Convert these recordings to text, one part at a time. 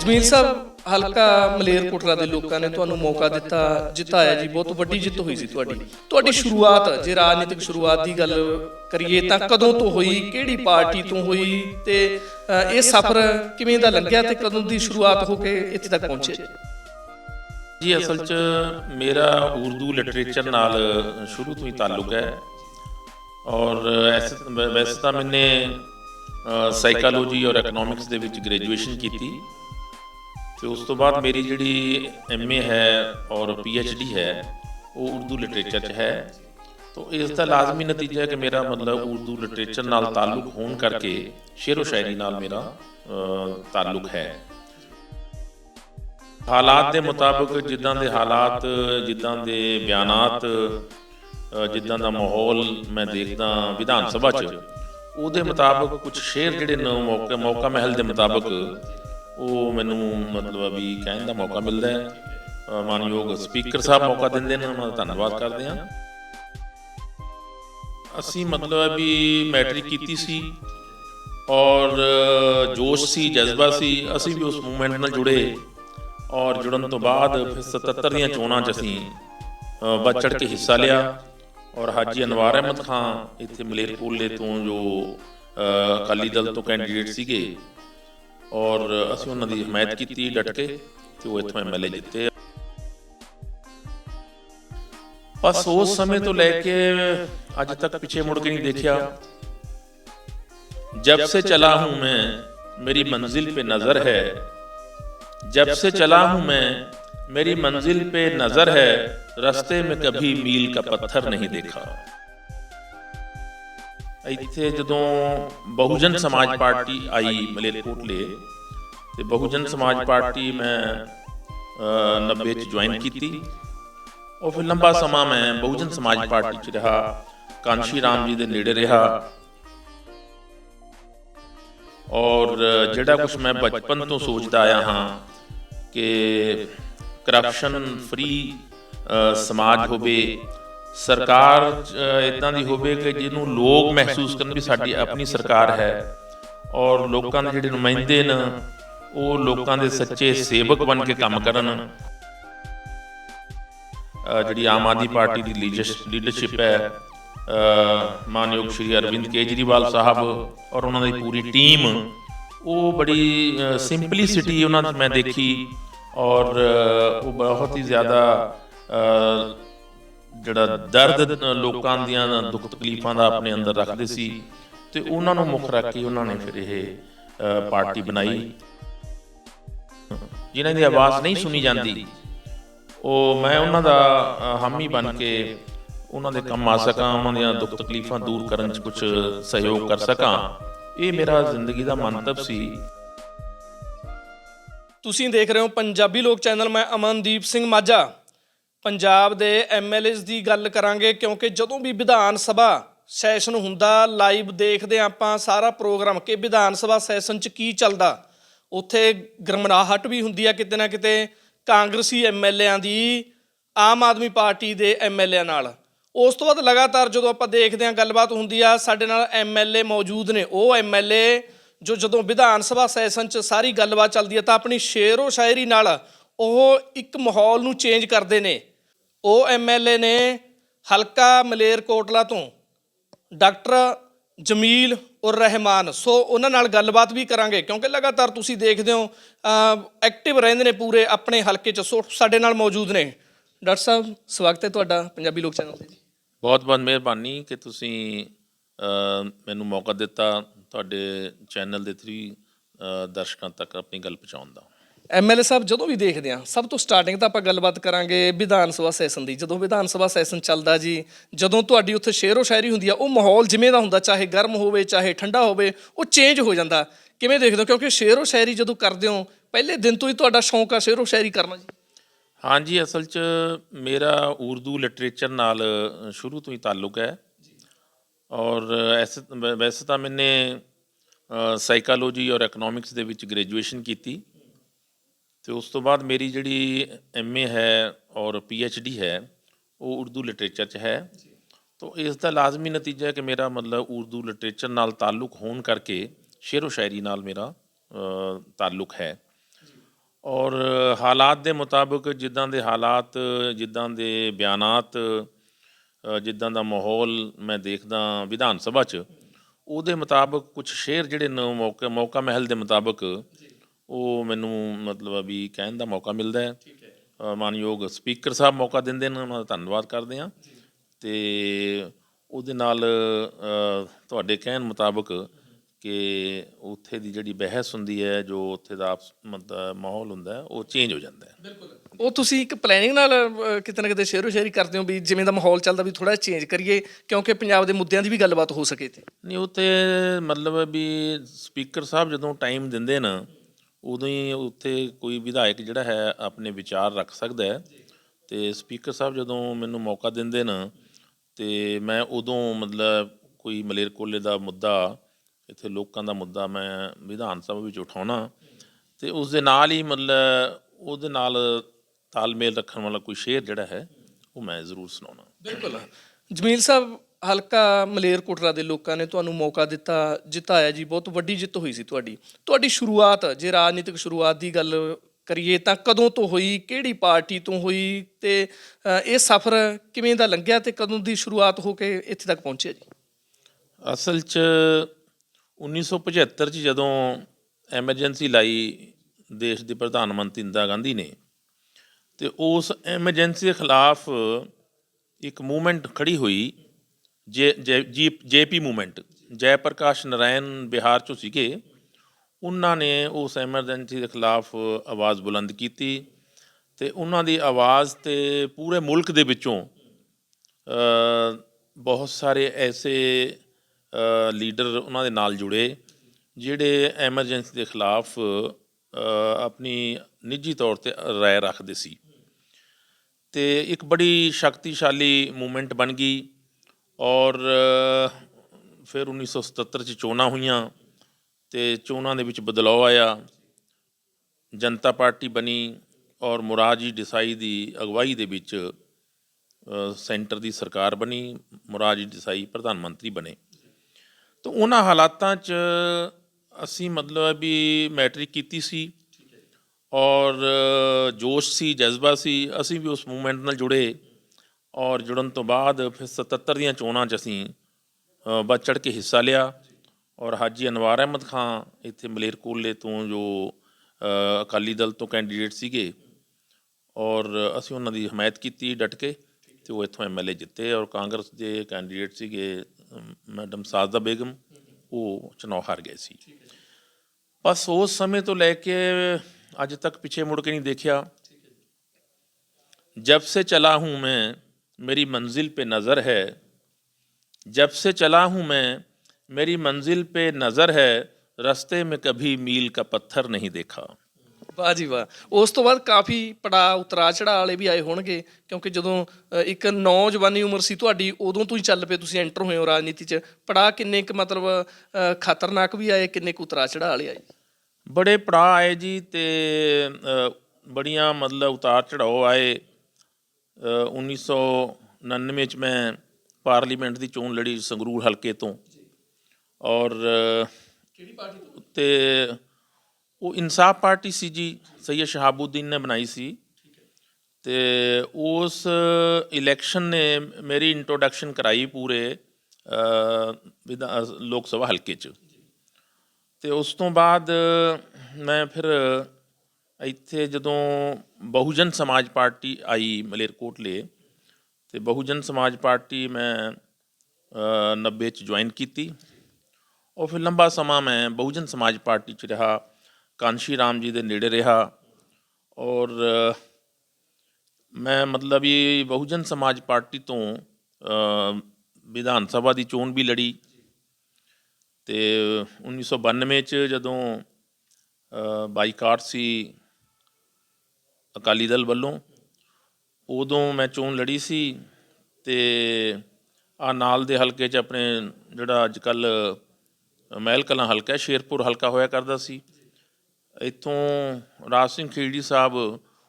ਜਮੀਲ ਸਾਹਿਬ, ਹਲਕਾ ਮਲੇਰਕੋਟਲਾ ਦੇ ਲੋਕਾਂ ਨੇ ਤੁਹਾਨੂੰ ਮੌਕਾ ਦਿੱਤਾ, ਜਿਤਾਇਆ ਜੀ, ਬਹੁਤ ਵੱਡੀ ਜਿੱਤ ਹੋਈ ਸੀ ਤੁਹਾਡੀ। ਤੁਹਾਡੀ ਸ਼ੁਰੂਆਤ, ਜੇ ਰਾਜਨੀਤਿਕ ਸ਼ੁਰੂਆਤ ਦੀ ਗੱਲ ਕਰੀਏ ਤਾਂ ਕਦੋਂ ਤੋਂ ਹੋਈ, ਕਿਹੜੀ ਪਾਰਟੀ ਤੋਂ ਹੋਈ ਤੇ ਇਹ ਸਫ਼ਰ ਕਿਵੇਂ ਦਾ ਲੱਗਿਆ ਤੇ ਕਦੋਂ ਦੀ ਸ਼ੁਰੂਆਤ ਹੋ ਕੇ ਇੱਥੇ ਤੱਕ ਪਹੁੰਚੇ? ਜੀ, ਅਸਲ 'ਚ ਮੇਰਾ ਉਰਦੂ ਲਿਟਰੇਚਰ ਨਾਲ ਸ਼ੁਰੂ ਤੋਂ ਹੀ ਤਾਲੁਕ ਹੈ। ਔਰ ਵੈਸੇ ਤਾਂ ਮੈਨੇ ਸਾਈਕੋਲੋਜੀ ਔਰ ਇਕਨੋਮਿਕਸ ਦੇ ਵਿੱਚ ਗ੍ਰੈਜੂਏਸ਼ਨ ਕੀਤੀ। ਤੇ ਉਸ ਤੋਂ ਬਾਅਦ ਮੇਰੀ ਜਿਹੜੀ ਐਮਏ ਹੈ ਔਰ ਪੀਐਚਡੀ ਹੈ, ਉਹ ਉਰਦੂ ਲਿਟਰੇਚਰ 'ਚ ਹੈ। ਤੋਂ ਇਸ ਦਾ ਲਾਜ਼ਮੀ ਨਤੀਜਾ ਹੈ ਕਿ ਮੇਰਾ ਮਤਲਬ ਉਰਦੂ ਲਿਟਰੇਚਰ ਨਾਲ ਤਾਲੁਕ ਹੋਣ ਕਰਕੇ ਸ਼ੇਰੋ ਸ਼ਾਇਰੀ ਨਾਲ ਮੇਰਾ ਤਾਲੁਕ ਹੈ। ਹਾਲਾਤ ਦੇ ਮੁਤਾਬਕ ਜਿੱਦਾਂ ਦੇ ਹਾਲਾਤ, ਜਿੱਦਾਂ ਦੇ ਬਿਆਨਾਤ ਜਿੱਦਾਂ ਦਾ ਮਾਹੌਲ ਮੈਂ ਦੇਖਦਾ ਵਿਧਾਨ ਸਭਾ 'ਚ, ਉਹਦੇ ਮੁਤਾਬਕ ਕੁਝ ਸ਼ੇਰ ਜਿਹੜੇ ਨੇ ਉਹ ਮੌਕੇ, ਮੌਕਾ ਮਹਿਲ ਦੇ ਮੁਤਾਬਕ ਉਹ ਮੈਨੂੰ ਮਤਲਬ ਵੀ ਕਹਿਣ ਦਾ ਮੌਕਾ ਮਿਲਦਾ ਹੈ। ਮਾਨਯੋਗ ਸਪੀਕਰ ਸਾਹਿਬ ਮੌਕਾ ਦਿੰਦੇ ਨੇ, ਉਹਨਾਂ ਦਾ ਧੰਨਵਾਦ ਕਰਦੇ ਹਾਂ। ਅਸੀਂ ਮਤਲਬ ਵੀ ਮੈਟ੍ਰਿਕ ਕੀਤੀ ਸੀ ਔਰ ਜੋਸ਼ ਸੀ, ਜਜ਼ਬਾ ਸੀ, ਅਸੀਂ ਵੀ ਉਸ ਮੂਵਮੈਂਟ ਨਾਲ ਜੁੜੇ ਔਰ ਜੁੜਨ ਤੋਂ ਬਾਅਦ ਫਿਰ 77 ਦੀਆਂ ਚੋਣਾਂ 'ਚ ਅਸੀਂ ਬਚੜ ਕੇ ਹਿੱਸਾ ਲਿਆ ਔਰ ਹਾਜੀ ਅਨਵਾਰ ਅਹਿਮਦ ਖਾਨ ਇੱਥੇ ਮਲੇਰਕੋਟਲੇ ਤੋਂ ਜੋ ਅਕਾਲੀ ਦਲ ਤੋਂ ਕੈਂਡੀਡੇਟ ਸੀਗੇ ਔਰ ਅਸੀਂ ਉਹਨਾਂ ਦੀ ਹਮਾਇਤ ਕੀਤੀ ਡਟ ਕੇ ਤੇ ਉਹ ਇੱਥੋਂ ਐਮਐਲਏ ਜਿੱਤੇ ਬਸ ਉਸ ਸਮੇਂ ਤੋਂ ਲੈ ਕੇ ਅੱਜ ਤੱਕ ਪਿੱਛੇ ਮੁੜ ਕੇ ਨਹੀਂ ਦੇਖਿਆ जब से चला हूं मैं मेरी मंजिल पे नजर है जब से चला हूं मैं मेरी मंजिल पे नजर है रास्ते में कभी मील का पत्थर नहीं देखा ਇੱਥੇ ਜਦੋਂ ਬਹੁਜਨ ਸਮਾਜ ਪਾਰਟੀ ਆਈ ਮਲੇਰਕੋਟਲੇ ਤੇ ਬਹੁਜਨ ਸਮਾਜ ਪਾਰਟੀ ਮੈਂ ਅ, 90 ਚ ਜੁਆਇਨ ਕੀਤੀ। ਉਹ ਫਿਰ ਲੰਬਾ ਸਮਾਂ ਮੈਂ ਬਹੁਜਨ ਸਮਾਜ ਪਾਰਟੀ ਚ ਰਿਹਾ ਕਾਂਸ਼ੀ ਰਾਮ ਜੀ ਦੇ ਨੇੜੇ ਰਿਹਾ। ਔਰ ਜਿਹੜਾ ਕੁਝ ਮੈਂ ਬਚਪਨ ਤੋਂ ਸੋਚਦਾ ਆਇਆ ਹਾਂ ਕਿ ਕਰਪਸ਼ਨ ਫ੍ਰੀ ਸਮਾਜ ਹੋਵੇ ਸਰਕਾਰ ਇਦਾਂ ਦੀ ਹੋਵੇ ਕਿ ਜਿਹਨੂੰ ਲੋਕ ਮਹਿਸੂਸ ਕਰਨ ਵੀ ਸਾਡੀ ਆਪਣੀ ਸਰਕਾਰ ਹੈ ਔਰ ਲੋਕਾਂ ਦੇ ਜਿਹੜੇ ਨੁਮਾਇੰਦੇ ਨੇ ਉਹ ਲੋਕਾਂ ਦੇ ਸੱਚੇ ਸੇਵਕ ਬਣ ਕੇ ਕੰਮ ਕਰਨ। ਜਿਹੜੀ ਆਮ ਆਦਮੀ ਪਾਰਟੀ ਦੀ ਲੀਡਰਸ਼ਿਪ ਹੈ ਮਾਨਯੋਗ ਸ਼੍ਰੀ ਅਰਵਿੰਦ ਕੇਜਰੀਵਾਲ ਸਾਹਿਬ ਔਰ ਉਹਨਾਂ ਦੀ ਪੂਰੀ ਟੀਮ, ਉਹ ਬੜੀ ਸਿੰਪਲਿਸਿਟੀ ਉਹਨਾਂ 'ਚ ਮੈਂ ਦੇਖੀ ਔਰ ਉਹ ਬਹੁਤ ਹੀ ਜ਼ਿਆਦਾ ਜਿਹੜਾ ਦਰਦ ਲੋਕਾਂ ਦੀਆਂ ਦੁੱਖ ਤਕਲੀਫਾਂ ਦਾ ਆਪਣੇ ਅੰਦਰ ਰੱਖਦੇ ਸੀ ਤੇ ਉਹਨਾਂ ਨੂੰ ਮੁੱਖ ਰੱਖ ਕੇ ਉਹਨਾਂ ਨੇ ਫਿਰ ਇਹ ਪਾਰਟੀ ਬਣਾਈ। ਜਿਨ੍ਹਾਂ ਦੀ ਆਵਾਜ਼ ਨਹੀਂ ਸੁਣੀ ਜਾਂਦੀ, ਉਹ ਮੈਂ ਉਹਨਾਂ ਦਾ ਹਾਮੀ ਬਣ ਕੇ ਉਹਨਾਂ ਦੇ ਕੰਮ ਆ ਸਕਾਂ, ਉਹਨਾਂ ਦੀਆਂ ਦੁੱਖ ਤਕਲੀਫਾਂ ਦੂਰ ਕਰਨ 'ਚ ਕੁਝ ਸਹਿਯੋਗ ਕਰ ਸਕਾਂ। ਇਹ ਮੇਰਾ ਜ਼ਿੰਦਗੀ ਦਾ ਮੰਤਵ ਸੀ। ਤੁਸੀਂ ਦੇਖ ਰਹੇ ਹੋ ਪੰਜਾਬੀ ਲੋਕ ਚੈਨਲ, ਮੈਂ ਅਮਨਦੀਪ ਸਿੰਘ ਮਾਝਾ। ਪੰਜਾਬ ਦੇ ਐਮਐਲਏਜ਼ ਦੀ ਗੱਲ ਕਰਾਂਗੇ, ਕਿਉਂਕਿ ਜਦੋਂ ਵੀ ਵਿਧਾਨ ਸਭਾ ਸੈਸ਼ਨ ਹੁੰਦਾ, ਲਾਈਵ ਦੇਖਦੇ ਹਾਂ ਆਪਾਂ ਸਾਰਾ ਪ੍ਰੋਗਰਾਮ ਕਿ ਵਿਧਾਨ ਸਭਾ ਸੈਸ਼ਨ 'ਚ ਕੀ ਚੱਲਦਾ। ਉੱਥੇ ਗਰਮਨਾਹਟ ਵੀ ਹੁੰਦੀ ਆ ਕਿਤੇ ਨਾ ਕਿਤੇ ਕਾਂਗਰਸੀ ਐਮਐਲਏਆਂ ਦੀ, ਆਮ ਆਦਮੀ ਪਾਰਟੀ ਦੇ ਐਮਐਲਏਆਂ ਨਾਲ। ਉਸ ਤੋਂ ਬਾਅਦ ਲਗਾਤਾਰ ਜਦੋਂ ਆਪਾਂ ਦੇਖਦੇ ਹਾਂ ਗੱਲਬਾਤ ਹੁੰਦੀ ਆ, ਸਾਡੇ ਨਾਲ ਐਮਐਲਏ ਮੌਜੂਦ ਨੇ, ਉਹ ਐਮਐਲਏ ਜੋ ਜਦੋਂ ਵਿਧਾਨ ਸਭਾ ਸੈਸ਼ਨ 'ਚ ਸਾਰੀ ਗੱਲਬਾਤ ਚੱਲਦੀ ਹੈ ਤਾਂ ਆਪਣੀ ਸ਼ੇਰੋ ਸ਼ਾਇਰੀ ਨਾਲ ਉਹ ਇੱਕ ਮਾਹੌਲ ਨੂੰ ਚੇਂਜ ਕਰਦੇ ਨੇ। ਉਹ ਐਮਐਲਏ ਨੇ ਹਲਕਾ ਮਲੇਰਕੋਟਲਾ ਤੋਂ ਡਾਕਟਰ ਜਮੀਲ ਉਰ ਰਹਿਮਾਨ। ਸੋ ਉਹਨਾਂ ਨਾਲ ਗੱਲਬਾਤ ਵੀ ਕਰਾਂਗੇ, ਕਿਉਂਕਿ ਲਗਾਤਾਰ ਤੁਸੀਂ ਦੇਖਦੇ ਹੋ ਐਕਟਿਵ ਰਹਿੰਦੇ ਨੇ ਪੂਰੇ ਆਪਣੇ ਹਲਕੇ 'ਚ। ਸੋ ਸਾਡੇ ਨਾਲ ਮੌਜੂਦ ਨੇ। ਡਾਕਟਰ ਸਾਹਿਬ, ਸਵਾਗਤ ਹੈ ਤੁਹਾਡਾ ਪੰਜਾਬੀ ਲੋਕ ਚੈਨਲ ਤੇ ਜੀ। ਬਹੁਤ ਬਹੁਤ ਮਿਹਰਬਾਨੀ ਕਿ ਤੁਸੀਂ ਮੈਨੂੰ ਮੌਕਾ ਦਿੱਤਾ ਤੁਹਾਡੇ ਚੈਨਲ ਦੇ ਥਰੀ ਦਰਸ਼ਕਾਂ ਤੱਕ ਆਪਣੀ ਗੱਲ ਪਹੁੰਚਾਉਣ ਦਾ। ਐਮਐਲਏ ਸਾਹਿਬ ਜਦੋਂ ਵੀ ਦੇਖਦੇ ਆ ਸਭ ਤੋਂ ਸਟਾਰਟਿੰਗ ਤਾਂ ਆਪਾਂ ਗੱਲਬਾਤ ਕਰਾਂਗੇ ਵਿਧਾਨ ਸਭਾ ਸੈਸ਼ਨ ਦੀ। ਜਦੋਂ ਵਿਧਾਨ ਸਭਾ ਸੈਸ਼ਨ ਚੱਲਦਾ ਜੀ ਜਦੋਂ ਤੁਹਾਡੀ ਉੱਥੇ ਸ਼ੇਰੋ ਸ਼ਾਇਰੀ ਹੁੰਦੀ ਆ ਉਹ ਮਾਹੌਲ ਜਿਵੇਂ ਦਾ ਹੁੰਦਾ ਚਾਹੇ ਗਰਮ ਹੋਵੇ ਚਾਹੇ ਠੰਡਾ ਹੋਵੇ ਉਹ ਚੇਂਜ ਹੋ ਜਾਂਦਾ। ਕਿਵੇਂ ਦੇਖਦੇ ਹੋ? ਕਿਉਂਕਿ ਸ਼ੇਰੋ ਸ਼ਾਇਰੀ ਜਦੋਂ ਕਰਦੇ ਹੋ ਪਹਿਲੇ ਦਿਨ ਤੋਂ ਹੀ ਤੁਹਾਡਾ ਸ਼ੌਂਕ ਆ ਸ਼ੇਰੋ ਸ਼ਾਇਰੀ ਕਰਨਾ ਜੀ। ਹਾਂਜੀ ਅਸਲ 'ਚ ਮੇਰਾ ਉਰਦੂ ਲਿਟਰੇਚਰ ਨਾਲ ਸ਼ੁਰੂ ਤੋਂ ਹੀ ਤਾਲੁਕ ਹੈ। ਔਰ ਵੈਸੇ ਤਾਂ ਮੈਨੇ ਸਾਈਕੋਲੋਜੀ ਔਰ ਇਕਨੋਮਿਕਸ ਦੇ ਵਿੱਚ ਗ੍ਰੈਜੂਏਸ਼ਨ ਕੀਤੀ। ਤੇ ਉਸ ਤੋਂ ਬਾਅਦ ਮੇਰੀ ਜਿਹੜੀ ਐਮਏ ਹੈ ਔਰ ਪੀਐਚਡੀ ਹੈ ਉਹ ਉਰਦੂ ਲਿਟਰੇਚਰ 'ਚ ਹੈ। ਤੋਂ ਇਸ ਦਾ ਲਾਜ਼ਮੀ ਨਤੀਜਾ ਹੈ ਕਿ ਮੇਰਾ ਮਤਲਬ ਉਰਦੂ ਲਿਟਰੇਚਰ ਨਾਲ ਤਾਲੁਕ ਹੋਣ ਕਰਕੇ ਸ਼ੇਰੋ ਸ਼ਾਇਰੀ ਨਾਲ ਮੇਰਾ ਤਾਲੁਕ ਹੈ। ਔਰ ਹਾਲਾਤ ਦੇ ਮੁਤਾਬਕ ਜਿੱਦਾਂ ਦੇ ਹਾਲਾਤ ਜਿੱਦਾਂ ਦੇ ਬਿਆਨਾਤ ਜਿੱਦਾਂ ਦਾ ਮਾਹੌਲ ਮੈਂ ਦੇਖਦਾ ਵਿਧਾਨ ਸਭਾ 'ਚ ਉਹਦੇ ਮੁਤਾਬਕ ਕੁਝ ਸ਼ੇਰ ਜਿਹੜੇ ਮੌਕਾ ਮੌਕਾ ਮਹਿਲ ਦੇ ਮੁਤਾਬਕ ਉਹ ਮੈਨੂੰ ਮਤਲਬ ਵੀ ਕਹਿਣ ਦਾ ਮੌਕਾ ਮਿਲਦਾ ਹੈ। ਅ, ਮਾਨਯੋਗ ਸਪੀਕਰ ਸਾਹਿਬ ਮੌਕਾ ਦਿੰਦੇ ਨੇ ਉਹਨਾਂ ਦਾ ਧੰਨਵਾਦ ਕਰਦੇ ਹਾਂ। ਤੇ ਉਹਦੇ ਨਾਲ ਤੁਹਾਡੇ ਕਹਿਣ ਮੁਤਾਬਕ ਕਿ ਉੱਥੇ ਦੀ ਜਿਹੜੀ ਬਹਿਸ ਹੁੰਦੀ ਹੈ ਜੋ ਉੱਥੇ ਦਾ ਆਪਸ- ਮਤਲਬ ਮਾਹੌਲ ਹੁੰਦਾ ਹੈ ਉਹ ਚੇਂਜ ਹੋ ਜਾਂਦਾ ਹੈ। ਉਹ ਤੁਸੀਂ ਇੱਕ ਪਲੈਨਿੰਗ ਨਾਲ ਕਿਤੇ ਨਾ ਕਿਤੇ ਸ਼ੇਰੋ ਸ਼ੇਰੀ ਕਰਦੇ ਹੋ ਵੀ ਜਿਵੇਂ ਦਾ ਮਾਹੌਲ ਚੱਲਦਾ ਵੀ ਥੋੜਾ ਚੇਂਜ ਕਰੀਏ ਕਿਉਂਕਿ ਪੰਜਾਬ ਦੇ ਮੁੱਦਿਆਂ ਦੀ ਵੀ ਗੱਲਬਾਤ ਹੋ ਸਕੇ ਤੇ ਨਹੀਂ ਤੇ ਮਤਲਬ ਹੈ ਵੀ ਸਪੀਕਰ ਸਾਹਿਬ ਜਦੋਂ ਟਾਈਮ ਦਿੰਦੇ ਨਾ ਉਦੋਂ ਹੀ ਉੱਥੇ ਕੋਈ ਵਿਧਾਇਕ ਜਿਹੜਾ ਹੈ ਆਪਣੇ ਵਿਚਾਰ ਰੱਖ ਸਕਦਾ ਹੈ ਤੇ ਸਪੀਕਰ ਸਾਹਿਬ ਜਦੋਂ ਮੈਨੂੰ ਮੌਕਾ ਦਿੰਦੇ ਨਾ ਤੇ ਮੈਂ ਉਦੋਂ ਮਤਲਬ ਕੋਈ ਮਲੇਰਕੋਲੇ ਦਾ ਮੁੱਦਾ, ਇੱਥੇ ਲੋਕਾਂ ਦਾ ਮੁੱਦਾ ਮੈਂ ਵਿਧਾਨ ਸਭਾ ਵਿੱਚ ਉਠਾਉਣਾ ਤੇ ਉਸ ਦੇ ਨਾਲ ਹੀ ਮਤਲਬ ਉਹਦੇ ਨਾਲ ਤਾਲਮੇਲ ਰੱਖਣ ਵਾਲਾ ਕੋਈ ਸ਼ੇਰ ਜਿਹੜਾ ਹੈ ਉਹ ਮੈਂ ਜ਼ਰੂਰ ਸੁਣਾਉਣਾ। ਬਿਲਕੁਲ। ਜਮੀਲ ਸਾਹਿਬ ਹਲਕਾ ਮਲੇਰਕੋਟਰਾ ਦੇ ਲੋਕਾਂ ਨੇ ਤੁਹਾਨੂੰ ਮੌਕਾ ਦਿੱਤਾ, ਜਿਤਾਇਆ ਜੀ। ਬਹੁਤ ਵੱਡੀ ਜਿੱਤ ਹੋਈ ਸੀ ਤੁਹਾਡੀ। ਤੁਹਾਡੀ ਸ਼ੁਰੂਆਤ, ਜੇ ਰਾਜਨੀਤਿਕ ਸ਼ੁਰੂਆਤ ਦੀ ਗੱਲ ਕਰੀਏ ਤਾਂ ਕਦੋਂ ਤੋਂ ਹੋਈ? ਕਿਹੜੀ ਪਾਰਟੀ ਤੋਂ ਹੋਈ? ਤੇ ਇਹ ਸਫ਼ਰ ਕਿਵੇਂ ਦਾ ਲੰਘਿਆ ਤੇ ਕਦੋਂ ਦੀ ਸ਼ੁਰੂਆਤ ਹੋ ਕੇ ਇੱਥੇ ਤੱਕ ਪਹੁੰਚਿਆ ਜੀ? ਅਸਲ 'ਚ 1975 'ਚ ਜਦੋਂ ਐਮਰਜੈਂਸੀ ਲਾਈ ਦੇਸ਼ ਦੇ ਪ੍ਰਧਾਨ ਮੰਤਰੀ ਇੰਦਰਾ ਗਾਂਧੀ ਨੇ, ਤੇ ਉਸ ਐਮਰਜੈਂਸੀ ਦੇ ਖਿਲਾਫ ਇੱਕ ਮੂਵਮੈਂਟ ਖੜੀ ਹੋਈ। ਜੇ ਜੇ ਪੀ ਮੂਵਮੈਂਟ ਜੈ ਪ੍ਰਕਾਸ਼ ਨਰਾਇਣ ਬਿਹਾਰ ਚੋਂ ਸੀਗੇ, ਉਹਨਾਂ ਨੇ ਉਸ ਐਮਰਜੈਂਸੀ ਦੇ ਖਿਲਾਫ ਆਵਾਜ਼ ਬੁਲੰਦ ਕੀਤੀ ਤੇ ਉਹਨਾਂ ਦੀ ਆਵਾਜ਼ ਤੇ ਪੂਰੇ ਮੁਲਕ ਦੇ ਵਿੱਚੋਂ ਬਹੁਤ ਸਾਰੇ ਐਸੇ ਲੀਡਰ ਉਹਨਾਂ ਦੇ ਨਾਲ ਜੁੜੇ, ਜਿਹੜੇ ਐਮਰਜੈਂਸੀ ਦੇ ਖਿਲਾਫ ਆਪਣੀ ਨਿੱਜੀ ਤੌਰ ਤੇ ਰਾਏ ਰੱਖਦੇ ਸੀ। ਤੇ ਇੱਕ ਬੜੀ ਸ਼ਕਤੀਸ਼ਾਲੀ ਮੂਵਮੈਂਟ ਬਣ ਗਈ। ਔਰ ਅ, ਫਿਰ 1977 ਚ ਚੋਣਾਂ ਹੋਈਆਂ ਤੇ ਚੋਣਾਂ ਦੇ ਵਿੱਚ ਬਦਲਾਅ ਆਇਆ। ਜਨਤਾ ਪਾਰਟੀ ਬਣੀ ਔਰ ਮੁਰਾਜੀ ਦੇਸਾਈ ਦੀ ਅਗਵਾਈ ਦੇ ਵਿੱਚ ਸੈਂਟਰ ਦੀ ਸਰਕਾਰ ਬਣੀ ਮੁਰਾਜੀ ਦੇਸਾਈ ਪ੍ਰਧਾਨ ਮੰਤਰੀ ਬਣੇ। ਤਾਂ ਉਹਨਾਂ ਹਾਲਾਤਾਂ 'ਚ ਅਸੀਂ ਮਤਲਬ ਵੀ ਮੈਟ੍ਰਿਕ ਕੀਤੀ ਸੀ ਔਰ ਜੋਸ਼ ਸੀ ਜਜ਼ਬਾ ਸੀ ਅਸੀਂ ਵੀ ਉਸ ਮੂਵਮੈਂਟ ਨਾਲ ਜੁੜੇ। ਔਰ ਜੁੜਨ ਤੋਂ ਬਾਅਦ ਫਿਰ 77 ਦੀਆਂ ਚੋਣਾਂ 'ਚ ਅਸੀਂ ਵੱਧ ਚੜ ਕੇ ਹਿੱਸਾ ਲਿਆ। ਔਰ ਹਾਜੀ ਅਨਵਾਰ ਅਹਿਮਦ ਖਾਨ ਇੱਥੇ ਮਲੇਰਕੋਲੇ ਤੋਂ ਜੋ ਅਕਾਲੀ ਦਲ ਤੋਂ ਕੈਂਡੀਡੇਟ ਸੀਗੇ। ਔਰ ਅਸੀਂ ਉਹਨਾਂ ਦੀ ਹਮਾਇਤ ਕੀਤੀ ਡਟ ਕੇ ਤੇ ਉਹ ਇੱਥੋਂ ਐਮਐਲਏ ਜਿੱਤੇ ਔਰ ਕਾਂਗਰਸ ਦੇ ਕੈਂਡੀਡੇਟ ਸੀਗੇ ਮੈਡਮ ਸਾਜ਼ਦਾ ਬੇਗਮ, ਉਹ ਚੁਣਾਵ ਹਾਰ ਗਏ ਸੀ। ਬਸ ਉਸ ਸਮੇਂ ਤੋਂ ਲੈ ਕੇ ਅੱਜ ਤੱਕ ਪਿੱਛੇ ਮੁੜ ਕੇ ਨਹੀਂ ਦੇਖਿਆ। ਜਬ ਸੇ ਚਲਾ ਹੂੰ ਮੈਂ मेरी मंजिल पे नज़र है जब से चला हूँ मैं मेरी मंजिल पे नज़र है रास्ते में कभी मील का पत्थर नहीं देखा ਵਾਹ ਜੀ ਵਾਹ ਉਸ ਤੋਂ ਬਾਅਦ ਕਾਫੀ ਪੜਾ ਉਤਰਾ ਚੜਾ ਵਾਲੇ ਵੀ ਆਏ ਹੋਣਗੇ ਕਿਉਂਕਿ ਜਦੋਂ ਅ, ਇੱਕ ਨੌਜਵਾਨੀ ਉਮਰ ਸੀ ਤੁਹਾਡੀ ਉਦੋਂ ਤੋਂ ਹੀ ਚੱਲ ਪਏ ਤੁਸੀਂ ਐਂਟਰ ਹੋਏ ਹੋ ਰਾਜਨੀਤੀ 'ਚ ਪੜਾ ਕਿੰਨੇ ਕੁ ਮਤਲਬ ਅ, ਖਤਰਨਾਕ ਵੀ ਆਏ ਕਿੰਨੇ ਕੁ ਉਤਰਾ ਚੜਾ ਵਾਲੇ ਆਏ ਬੜੇ ਪੜਾਅ ਆਏ ਜੀ ਤੇ ਅ, ਬੜੀਆਂ ਮਤਲਬ ਉਤਾਰ ਚੜਾਓ ਆਏ ਅ, 1999 ਚ ਮੈਂ ਪਾਰਲੀਮੈਂਟ ਦੀ ਚੋਣ ਲੜੀ ਸੰਗਰੂਰ ਹਲਕੇ ਤੋਂ। ਔਰ ਕਿਹੜੀ ਪਾਰਟੀ ਤੇ? ਉਹ ਇਨਸਾਫ ਪਾਰਟੀ ਸੀ ਜੀ ਸੈਯਦ ਸ਼ਹਾਬੂਦੀਨ ਨੇ ਬਣਾਈ ਸੀ। ਤੇ ਉਸ ਇਲੈਕਸ਼ਨ ਨੇ ਮੇਰੀ ਇੰਟਰੋਡਕਸ਼ਨ ਕਰਾਈ ਪੂਰੇ ਲੋਕ ਸਭਾ ਹਲਕੇ 'ਚ। ਤੇ ਉਸ ਤੋਂ ਬਾਅਦ ਮੈਂ ਫਿਰ ਇੱਥੇ ਜਦੋਂ ਬਹੁਜਨ ਸਮਾਜ ਪਾਰਟੀ ਆਈ ਮਲੇਰਕੋਟਲੇ ਤੇ ਬਹੁਜਨ ਸਮਾਜ ਪਾਰਟੀ ਮੈਂ ਅ, 90 ਚ ਜੁਆਇਨ ਕੀਤੀ। ਉਹ ਫਿਰ ਲੰਬਾ ਸਮਾਂ ਮੈਂ ਬਹੁਜਨ ਸਮਾਜ ਪਾਰਟੀ ਚ ਰਿਹਾ ਕਾਂਸ਼ੀ ਰਾਮ ਜੀ ਦੇ ਨੇੜੇ ਰਿਹਾ ਔਰ ਮੈਂ ਮਤਲਬ ਇਹ ਬਹੁਜਨ ਸਮਾਜ ਪਾਰਟੀ ਤੋਂ ਵਿਧਾਨ ਸਭਾ ਦੀ ਚੋਣ ਵੀ ਲੜੀ। ਤੇ 1992 ਚ ਜਦੋਂ ਅ, ਬਾਈਕਾਟ ਸੀ ਅਕਾਲੀ ਦਲ ਵੱਲੋਂ। ਉਦੋਂ ਮੈਂ ਚੋਣ ਲੜੀ ਸੀ ਤੇ ਆ ਨਾਲ ਦੇ ਹਲਕੇ 'ਚ ਆਪਣੇ ਜਿਹੜਾ ਅੱਜ ਕੱਲ ਮਹਿਲ ਕਲਾਂ ਹਲਕਾ ਸ਼ੇਰਪੁਰ ਹਲਕਾ ਹੋਇਆ ਕਰਦਾ ਸੀ। ਇੱਥੋਂ ਰਾਜ ਸਿੰਘ ਖੇੜੀ ਸਾਹਿਬ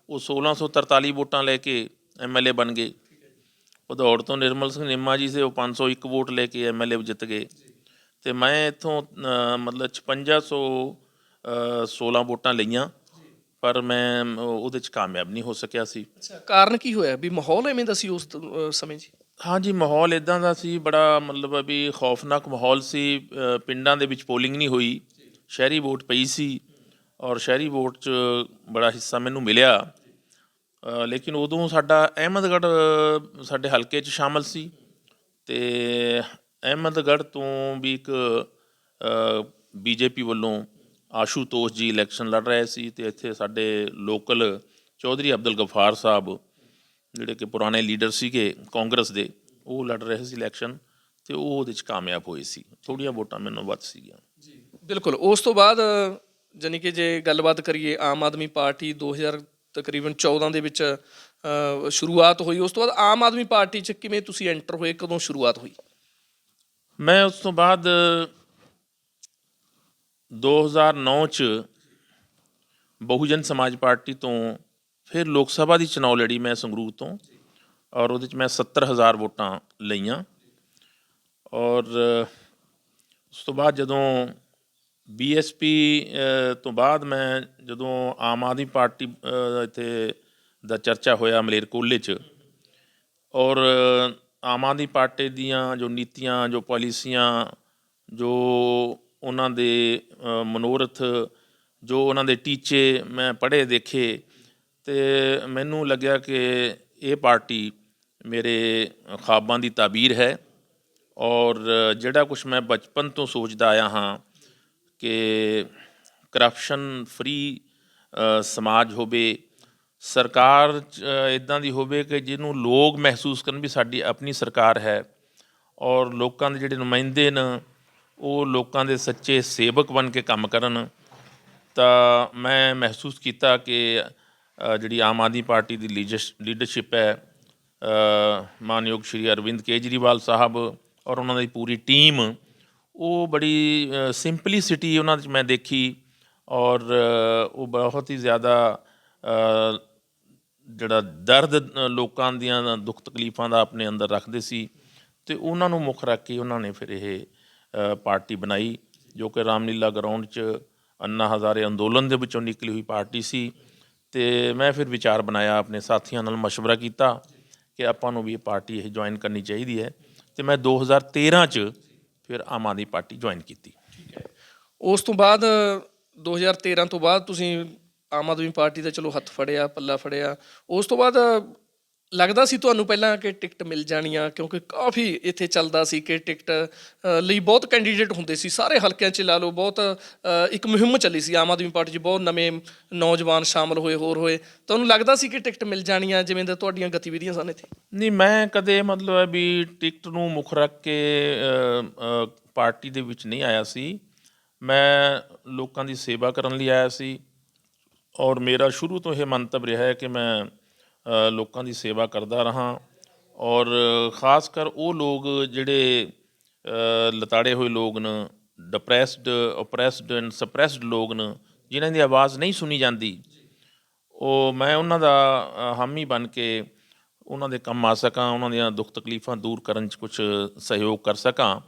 ਉਹ 1643 ਵੋਟਾਂ ਲੈ ਕੇ ਐਮਐਲਏ ਬਣ ਗਏ। ਭਦੌੜ ਤੋਂ ਨਿਰਮਲ ਸਿੰਘ ਨਿੰਮਾ ਜੀ ਸੇ ਉਹ 501 ਵੋਟ ਲੈ ਕੇ ਐਮਐਲਏ ਜਿੱਤ ਗਏ। ਤੇ ਮੈਂ ਇੱਥੋਂ ਅ, ਮਤਲਬ 5600 16 ਵੋਟਾਂ ਲਈਆਂ। ਪਰ ਮੈਂ ਉਹਦੇ ਚ ਕਾਮਯਾਬ ਨਹੀਂ ਹੋ ਸਕਿਆ ਸੀ। ਅੱਛਾ ਕਾਰਨ ਕੀ ਹੋਇਆ? ਵੀ ਮਾਹੌਲ ਐਵੇਂ ਦਾ ਸੀ ਉਸ ਅਹ ਸਮੇਂ ਜੀ ਹਾਂਜੀ ਮਾਹੌਲ ਇਦਾਂ ਦਾ ਸੀ ਬੜਾ ਮਤਲਬ ਵੀ ਖੌਫਨਾਕ ਮਾਹੌਲ ਸੀ ਅ, ਪਿੰਡਾਂ ਦੇ ਵਿੱਚ ਪੋਲਿੰਗ ਨਹੀਂ ਹੋਈ ਸ਼ਹਿਰੀ ਵੋਟ ਪਈ ਸੀ ਔਰ ਸ਼ਹਿਰੀ ਵੋਟ 'ਚ ਬੜਾ ਹਿੱਸਾ ਮੈਨੂੰ ਮਿਲਿਆ। ਅ, ਲੇਕਿਨ ਉਦੋਂ ਸਾਡਾ ਅਹਿਮਦਗੜ੍ਹ ਅ, ਸਾਡੇ ਹਲਕੇ 'ਚ ਸ਼ਾਮਲ ਸੀ ਤੇ ਅਹਿਮਦਗੜ੍ਹ ਤੋਂ ਵੀ ਇੱਕ ਬੀਜੇਪੀ ਵੱਲੋਂ ਆਸ਼ੂਤੋਸ਼ ਜੀ ਇਲੈਕਸ਼ਨ ਲੜ ਰਹੇ ਸੀ ਤੇ ਇੱਥੇ ਸਾਡੇ ਲੋਕਲ ਚੌਧਰੀ ਅਬਦੁਲ ਗਫਾਰ ਸਾਹਿਬ ਜਿਹੜੇ ਕਿ ਪੁਰਾਣੇ ਲੀਡਰ ਸੀਗੇ ਕਾਂਗਰਸ ਦੇ ਉਹ ਲੜ ਰਹੇ ਸੀ ਇਲੈਕਸ਼ਨ ਤੇ ਉਹ ਉਹਦੇ ਚ ਕਾਮਯਾਬ ਹੋਏ ਸੀ। ਥੋੜੀਆਂ ਵੋਟਾਂ ਮੈਨੂੰ ਵੱਧ ਸੀਗੀਆਂ। ਬਿਲਕੁਲ। ਉਸ ਤੋਂ ਬਾਅਦ ਜਾਨੀ ਕਿ ਜੇ ਗੱਲਬਾਤ ਕਰੀਏ ਆਮ ਆਦਮੀ ਪਾਰਟੀ 2000 ਤਕਰੀਬਨ 14 ਦੇ ਵਿੱਚ ਸ਼ੁਰੂਆਤ ਹੋਈ। ਉਸ ਤੋਂ ਬਾਅਦ ਆਮ ਆਦਮੀ ਪਾਰਟੀ 'ਚ ਕਿਵੇਂ ਤੁਸੀਂ ਐਂਟਰ ਹੋਏ? ਕਦੋਂ ਸ਼ੁਰੂਆਤ ਹੋਈ? ਮੈਂ ਉਸ ਤੋਂ ਬਾਅਦ 2009 ਚ ਬਹੁਜਨ ਸਮਾਜ ਪਾਰਟੀ ਤੋਂ ਫਿਰ ਲੋਕ ਸਭਾ ਦੀ ਚੋਣ ਲੜੀ ਮੈਂ ਸੰਗਰੂਰ ਤੋਂ ਔਰ ਉਹਦੇ ਚ ਮੈਂ 70000 ਵੋਟਾਂ ਲਈਆਂ। ਔਰ, ਉਸ ਤੋਂ ਬਾਅਦ ਜਦੋਂ ਬੀਐਸਪੀ ਤੋਂ ਬਾਅਦ ਮੈਂ ਜਦੋਂ ਆਮ ਆਦਮੀ ਪਾਰਟੀ ਇੱਥੇ ਦਾ ਚਰਚਾ ਹੋਇਆ ਮਲੇਰਕੋਲੇ ਚ ਔਰ ਆਮ ਆਦਮੀ ਪਾਰਟੀ ਦੀਆਂ ਜੋ ਨੀਤੀਆਂ, ਜੋ ਪਾਲਿਸੀਆਂ, ਜੋ ਉਹਨਾਂ ਦੇ ਮਨੋਰਥ, ਜੋ ਉਹਨਾਂ ਦੇ ਟੀਚੇ ਮੈਂ ਪੜ੍ਹੇ ਦੇਖੇ ਅਤੇ ਮੈਨੂੰ ਲੱਗਿਆ ਕਿ ਇਹ ਪਾਰਟੀ ਮੇਰੇ ਖਾਬਾਂ ਦੀ ਤਾਬੀਰ ਹੈ ਔਰ ਜਿਹੜਾ ਕੁਝ ਮੈਂ ਬਚਪਨ ਤੋਂ ਸੋਚਦਾ ਆਇਆ ਹਾਂ ਕਿ ਕਰਪਸ਼ਨ ਫਰੀ ਸਮਾਜ ਹੋਵੇ, ਸਰਕਾਰ ਇਦਾਂ ਦੀ ਹੋਵੇ ਕਿ ਜਿਹਨੂੰ ਲੋਕ ਮਹਿਸੂਸ ਕਰਨ ਵੀ ਸਾਡੀ ਆਪਣੀ ਸਰਕਾਰ ਹੈ ਔਰ ਲੋਕਾਂ ਦੇ ਜਿਹੜੇ ਨੁਮਾਇੰਦੇ ਨੇ ਉਹ ਲੋਕਾਂ ਦੇ ਸੱਚੇ ਸੇਵਕ ਬਣ ਕੇ ਕੰਮ ਕਰਨ, ਤਾਂ ਮੈਂ ਮਹਿਸੂਸ ਕੀਤਾ ਕਿ ਜਿਹੜੀ ਆਮ ਆਦਮੀ ਪਾਰਟੀ ਦੀ ਲੀਡਰਸ਼ਿਪ ਹੈ ਮਾਨਯੋਗ ਸ਼੍ਰੀ ਅਰਵਿੰਦ ਕੇਜਰੀਵਾਲ ਸਾਹਿਬ ਔਰ ਉਹਨਾਂ ਦੀ ਪੂਰੀ ਟੀਮ, ਉਹ ਬੜੀ ਸਿੰਪਲਿਸਿਟੀ ਉਹਨਾਂ 'ਚ ਮੈਂ ਦੇਖੀ ਔਰ ਉਹ ਬਹੁਤ ਹੀ ਜ਼ਿਆਦਾ ਜਿਹੜਾ ਦਰਦ ਲੋਕਾਂ ਦੀਆਂ ਦੁੱਖ ਤਕਲੀਫਾਂ ਦਾ ਆਪਣੇ ਅੰਦਰ ਰੱਖਦੇ ਸੀ ਤੇ ਉਹਨਾਂ ਨੂੰ ਮੁੱਖ ਰੱਖ ਕੇ ਉਹਨਾਂ ਨੇ ਫਿਰ ਇਹ ਪਾਰਟੀ ਬਣਾਈ ਜੋ ਕਿ ਰਾਮਲੀਲਾ ਗਰਾਊਂਡ 'ਚ ਅੰਨਾ ਹਜ਼ਾਰੇ ਅੰਦੋਲਨ ਦੇ ਵਿੱਚੋਂ ਨਿਕਲੀ ਹੋਈ ਪਾਰਟੀ ਸੀ ਤੇ ਮੈਂ ਫਿਰ ਵਿਚਾਰ ਬਣਾਇਆ ਆਪਣੇ ਸਾਥੀਆਂ ਨਾਲ مشورہ ਕੀਤਾ ਕਿ ਆਪਾਂ ਨੂੰ ਵੀ ਇਹ ਪਾਰਟੀ ਇਹ ਜੁਆਇਨ ਕਰਨੀ ਚਾਹੀਦੀ ਹੈ ਤੇ ਮੈਂ 2013 'ਚ ਫਿਰ ਆਮ ਆਦਮੀ ਪਾਰਟੀ ਜੁਆਇਨ ਕੀਤੀ ਉਸ ਤੋਂ ਬਾਅਦ 2013 ਤੋਂ ਬਾਅਦ ਤੁਸੀਂ ਆਮ ਆਦਮੀ ਪਾਰਟੀ ਦਾ ਚਲੋ ਹੱਥ ਫੜਿਆ ਪੱਲਾ ਫੜਿਆ ਉਸ ਤੋਂ ਬਾਅਦ ਲੱਗਦਾ ਸੀ ਤੁਹਾਨੂੰ ਪਹਿਲਾਂ ਕਿ ਟਿਕਟ ਮਿਲ ਜਾਣੀ ਆ ਕਿਉਂਕਿ ਕਾਫੀ ਇੱਥੇ ਚੱਲਦਾ ਸੀ ਕਿ ਟਿਕਟ ਲਈ ਬਹੁਤ ਕੈਂਡੀਡੇਟ ਹੁੰਦੇ ਸੀ। ਸਾਰੇ ਹਲਕਿਆਂ 'ਚ ਲਾ ਲਓ, ਬਹੁਤ ਇੱਕ ਮੁਹਿੰਮ ਚੱਲੀ ਸੀ। ਆਮ ਆਦਮੀ ਪਾਰਟੀ 'ਚ ਬਹੁਤ ਨਵੇਂ ਨੌਜਵਾਨ ਸ਼ਾਮਲ ਹੋਏ, ਹੋਰ ਹੋਏ। ਤੁਹਾਨੂੰ ਲੱਗਦਾ ਸੀ ਕਿ ਟਿਕਟ ਮਿਲ ਜਾਣੀਆਂ, ਜਿਵੇਂ ਦਾ ਤੁਹਾਡੀਆਂ ਗਤੀਵਿਧੀਆਂ ਸਨ ਇੱਥੇ? ਨਹੀਂ, ਮੈਂ ਕਦੇ ਮਤਲਬ ਹੈ ਵੀ ਟਿਕਟ ਨੂੰ ਮੁੱਖ ਰੱਖ ਕੇ ਪਾਰਟੀ ਦੇ ਵਿੱਚ ਨਹੀਂ ਆਇਆ ਸੀ। ਮੈਂ ਲੋਕਾਂ ਦੀ ਸੇਵਾ ਕਰਨ ਲਈ ਆਇਆ ਸੀ। ਔਰ ਮੇਰਾ ਸ਼ੁਰੂ ਤੋਂ ਇਹ ਮੰਤਵ ਰਿਹਾ ਹੈ ਕਿ ਮੈਂ ਲੋਕਾਂ ਦੀ ਸੇਵਾ ਕਰਦਾ ਰਹਾ ਔਰ ਖਾਸ ਕਰ ਉਹ ਲੋਕ ਜਿਹੜੇ ਲਤਾੜੇ ਹੋਏ ਲੋਕ ਨੇ ਡਿਪਰੈਸਡ ਓਪਰੈਸਡ ਐਂਡ ਸਪਰੈਸਡ ਲੋਕ ਨੇ, ਜਿਨ੍ਹਾਂ ਦੀ ਆਵਾਜ਼ ਨਹੀਂ ਸੁਣੀ ਜਾਂਦੀ, ਉਹ ਮੈਂ ਉਹਨਾਂ ਦਾ ਹਾਮੀ ਬਣ ਕੇ ਉਹਨਾਂ ਦੇ ਕੰਮ ਆ ਸਕਾਂ, ਉਹਨਾਂ ਦੀਆਂ ਦੁੱਖ ਤਕਲੀਫਾਂ ਦੂਰ ਕਰਨ 'ਚ ਕੁਝ ਸਹਿਯੋਗ ਕਰ ਸਕਾਂ।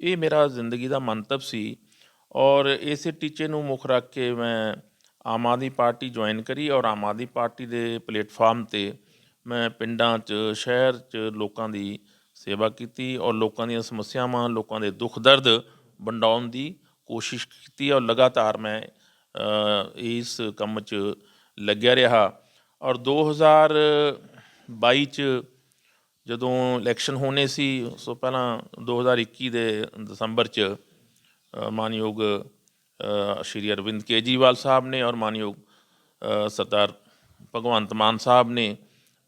ਇਹ ਮੇਰਾ ਜ਼ਿੰਦਗੀ ਦਾ ਮੰਤਵ ਸੀ ਔਰ ਇਸੇ ਟੀਚੇ ਨੂੰ ਮੁੱਖ ਰੱਖ ਕੇ ਮੈਂ ਆਮ ਆਦਮੀ ਪਾਰਟੀ ਜੁਆਇਨ ਕਰੀ ਔਰ ਆਮ ਆਦਮੀ ਪਾਰਟੀ ਦੇ ਪਲੇਟਫਾਰਮ ਤੇ ਮੈਂ ਪਿੰਡਾਂ 'ਚ, ਸ਼ਹਿਰ 'ਚ ਲੋਕਾਂ ਦੀ ਸੇਵਾ ਕੀਤੀ ਔਰ ਲੋਕਾਂ ਦੀਆਂ ਸਮੱਸਿਆਵਾਂ, ਲੋਕਾਂ ਦੇ ਦੁੱਖ ਦਰਦ ਵੰਡਾਉਣ ਦੀ ਕੋਸ਼ਿਸ਼ ਕੀਤੀ ਔਰ ਲਗਾਤਾਰ ਮੈਂ ਇਸ ਕੰਮ 'ਚ ਲੱਗਿਆ ਰਿਹਾ। ਔਰ 2022 ਚ ਜਦੋਂ ਇਲੈਕਸ਼ਨ ਹੋਣੇ ਸੀ, ਉਸ ਤੋਂ ਪਹਿਲਾਂ 2021 ਦੇ ਦਸੰਬਰ ਚ ਮਾਨਯੋਗ ਸ਼੍ਰੀ ਅਰਵਿੰਦ ਕੇਜਰੀਵਾਲ ਸਾਹਿਬ ਨੇ ਔਰ ਮਾਨਯੋਗ ਸਰਦਾਰ ਭਗਵੰਤ ਮਾਨ ਸਾਹਿਬ ਨੇ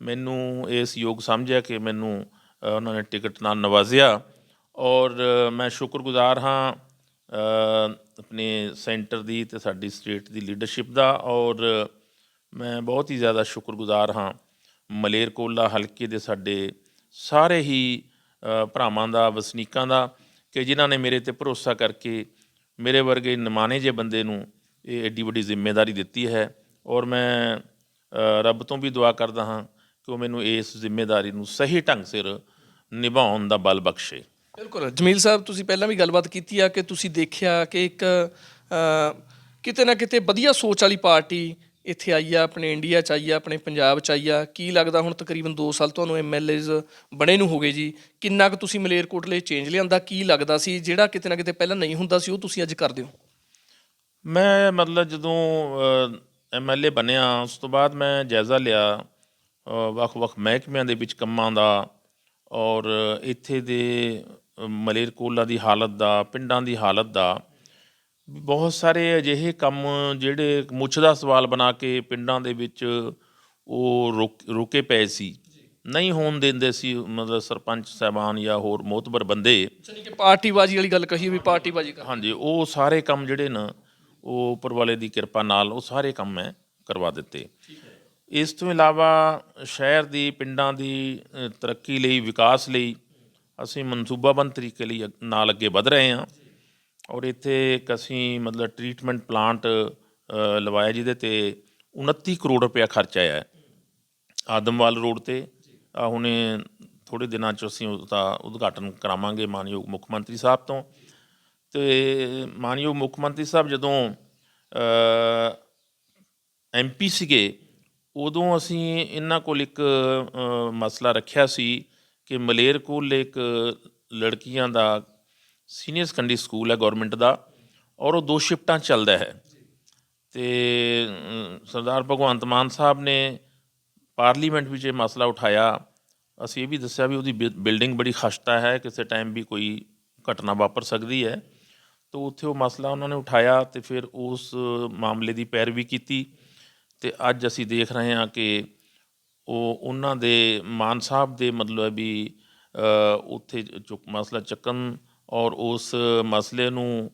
ਮੈਨੂੰ ਇਸ ਯੋਗ ਸਮਝਿਆ ਕਿ ਮੈਨੂੰ ਉਹਨਾਂ ਨੇ ਟਿਕਟ ਨਾਲ ਨਵਾਜ਼ਿਆ ਔਰ ਮੈਂ ਸ਼ੁਕਰਗੁਜ਼ਾਰ ਹਾਂ ਆਪਣੇ ਸੈਂਟਰ ਦੀ ਤੇ ਸਾਡੀ ਸਟੇਟ ਦੀ ਲੀਡਰਸ਼ਿਪ ਦਾ ਔਰ ਮੈਂ ਬਹੁਤ ਹੀ ਜ਼ਿਆਦਾ ਸ਼ੁਕਰਗੁਜ਼ਾਰ ਹਾਂ ਮਲੇਰਕੋਲਾ ਹਲਕੇ ਦੇ ਸਾਡੇ ਸਾਰੇ ਹੀ ਭਰਾਵਾਂ ਦਾ, ਵਸਨੀਕਾਂ ਦਾ ਕਿ ਜਿਨ੍ਹਾਂ ਨੇ ਮੇਰੇ ਤੇ ਭਰੋਸਾ ਕਰਕੇ ਮੇਰੇ ਵਰਗੇ ਨਿਮਾਣੇ ਜੇ ਬੰਦੇ ਨੂੰ ਇਹ ਐਡੀ ਵੱਡੀ ਜ਼ਿੰਮੇਵਾਰੀ ਦਿੱਤੀ ਹੈ ਔਰ ਮੈਂ ਰੱਬ ਤੋਂ ਵੀ ਦੁਆ ਕਰਦਾ ਹਾਂ ਕਿ ਉਹ ਮੈਨੂੰ ਇਸ ਜ਼ਿੰਮੇਵਾਰੀ ਨੂੰ ਸਹੀ ਢੰਗ ਸਿਰ ਨਿਭਾਉਣ ਦਾ ਬਲ ਬਖਸ਼ੇ। ਬਿਲਕੁਲ। ਜਮੀਲ ਸਾਹਿਬ, ਤੁਸੀਂ ਪਹਿਲਾਂ ਵੀ ਗੱਲਬਾਤ ਕੀਤੀ ਆ ਕਿ ਤੁਸੀਂ ਦੇਖਿਆ ਕਿ ਇੱਕ ਕਿਤੇ ਨਾ ਕਿਤੇ ਵਧੀਆ ਸੋਚ ਵਾਲੀ ਪਾਰਟੀ ਇੱਥੇ ਆਈ ਆ, ਆਪਣੇ ਇੰਡੀਆ ਚ ਆਈ ਆ, ਆਪਣੇ ਪੰਜਾਬ ਚ ਆਈ ਆ। ਕੀ ਲੱਗਦਾ ਹੁਣ ਤਕਰੀਬਨ 2 ਸਾਲ ਤੁਹਾਨੂੰ ਐਮਐਲਏਜ਼ ਬਣੇ ਨੂੰ ਹੋ ਗਏ ਜੀ? ਕਿੰਨਾ ਕੁ ਤੁਸੀਂ ਮਲੇਰਕੋਟਲੇ ਚੇਂਜ ਲਿਆਂਦਾ? ਕੀ ਲੱਗਦਾ ਸੀ? ਜਿਹੜਾ ਕਿਤੇ ਨਾ ਕਿਤੇ ਪਹਿਲਾਂ ਨਹੀਂ ਹੁੰਦਾ ਸੀ, ਉਹ ਤੁਸੀਂ ਅੱਜ ਕਰਦੇ ਹੋ? ਮੈਂ ਮਤਲਬ ਜਦੋਂ ਐਮਐਲਏ ਬਣਿਆ, ਉਸ ਤੋਂ ਬਾਅਦ ਮੈਂ ਜਾਇਜ਼ਾ ਲਿਆ ਵੱਖ-ਵੱਖ ਮਹਿਕਮਿਆਂ ਦੇ ਵਿੱਚ ਕੰਮਾਂ ਦਾ, ਔਰ ਇੱਥੇ ਦੇ ਮਲੇਰਕੋਲਾ ਦੀ ਹਾਲਤ ਦਾ, ਪਿੰਡਾਂ ਦੀ ਹਾਲਤ ਦਾ ਬਹੁਤ ਸਾਰੇ ਅਜਿਹੇ ਕੰਮ ਜਿਹੜੇ ਮੁੱਛ ਦਾ ਸਵਾਲ ਬਣਾ ਕੇ ਪਿੰਡਾਂ ਦੇ ਵਿੱਚ ਉਹ ਰੁਕ- ਪਏ ਸੀ। ਨਹੀਂ ਹੋਣ ਦਿੰਦੇ ਸੀ ਮਤਲਬ ਸਰਪੰਚ ਸਾਹਿਬਾਨ ਜਾਂ ਹੋਰ ਮੋਤਬਰ ਬੰਦੇ। ਜਾਨੀ ਕਿ ਪਾਰਟੀਬਾਜ਼ੀ ਵਾਲੀ ਗੱਲ ਕਹੀ ਵੀ ਪਾਰਟੀਬਾਜ਼ੀ ਕਰ। ਹਾਂਜੀ ਉਹ ਸਾਰੇ ਕੰਮ ਜਿਹੜੇ ਨਾ ਉਹ ਉੱਪਰ ਵਾਲੇ ਦੀ ਕਿਰਪਾ ਨਾਲ ਉਹ ਸਾਰੇ ਕੰਮ ਮੈਂ ਕਰਵਾ ਦਿੱਤੇ। ਇਸ ਤੋਂ ਇਲਾਵਾ ਸ਼ਹਿਰ ਦੀ ਪਿੰਡਾਂ ਦੀ ਤਰੱਕੀ ਲਈ ਵਿਕਾਸ ਲਈ ਅਸੀਂ ਮਨਸੂਬਾਬੰਦ ਤਰੀਕੇ ਲਈ ਨਾਲ ਅੱਗੇ ਵਧ ਰਹੇ ਹਾਂ। ਔਰ ਇੱਥੇ ਇੱਕ ਅਸੀਂ ਮਤਲਬ ਟ੍ਰੀਟਮੈਂਟ ਪਲਾਂਟ ਲਵਾਇਆ ਜਿਹਦੇ ਤੇ 29 ਕਰੋੜ ਰੁਪਇਆ ਖਰਚ ਆਇਆ ਹੈ। ਆਦਮਵਾਲ ਰੋਡ ਤੇ ਆ ਹੁਣੇ ਥੋੜੇ ਦਿਨਾਂ ਚ ਅਸੀਂ ਉਹਦਾ ਉਦਘਾਟਨ ਕਰਾਵਾਂਗੇ ਮਾਨਯੋਗ ਮੁੱਖ ਮੰਤਰੀ ਸਾਹਿਬ ਤੋਂ। ਤੇ ਮਾਨਯੋਗ ਮੁੱਖ ਮੰਤਰੀ ਸਾਹਿਬ ਜਦੋਂ ਐਮਪੀ ਸੀਗੇ, ਉਦੋਂ ਅਸੀਂ ਇਹਨਾਂ ਕੋਲ ਇੱਕ ਮਸਲਾ ਰੱਖਿਆ ਸੀ ਕਿ ਮਲੇਰਕੋਟਲੇ ਇੱਕ ਲੜਕੀਆਂ ਦਾ ਸੀਨੀਅਰ ਸੈਕੰਡਰੀ ਸਕੂਲ ਹੈ ਗਵਰਨਮੈਂਟ ਦਾ ਔਰ ਉਹ ਦੋ ਸ਼ਿਫਟਾਂ 'ਚ ਚੱਲਦਾ ਹੈ। ਤੇ ਸਰਦਾਰ ਭਗਵੰਤ ਮਾਨ ਸਾਹਿਬ ਨੇ ਪਾਰਲੀਮੈਂਟ ਵਿੱਚ ਇਹ ਮਸਲਾ ਉਠਾਇਆ। ਅਸੀਂ ਇਹ ਵੀ ਦੱਸਿਆ ਵੀ ਉਹਦੀ ਬਿ- ਬਿਲਡਿੰਗ ਬੜੀ ਖਸਤਾ ਹੈ, ਕਿਸੇ ਟਾਈਮ ਵੀ ਕੋਈ ਘਟਨਾ ਵਾਪਰ ਸਕਦੀ ਹੈ। ਤਾਂ ਉੱਥੇ ਉਹ ਮਸਲਾ ਉਹਨਾਂ ਨੇ ਉਠਾਇਆ ਤੇ ਫਿਰ ਉਸ ਮਾਮਲੇ ਦੀ ਪੈਰਵੀ ਕੀਤੀ। ਤੇ ਅੱਜ ਅਸੀਂ ਦੇਖ ਰਹੇ ਹਾਂ ਕਿ ਉਹ ਉਹਨਾਂ ਦੇ ਮਾਨ ਸਾਹਿਬ ਦੇ ਮਤਲਬ ਵੀ ਉੱਥੇ ਚੁੱਕ, ਮਸਲਾ ਚੱਕਣ ਔਰ ਉਸ ਮਸਲੇ ਨੂੰ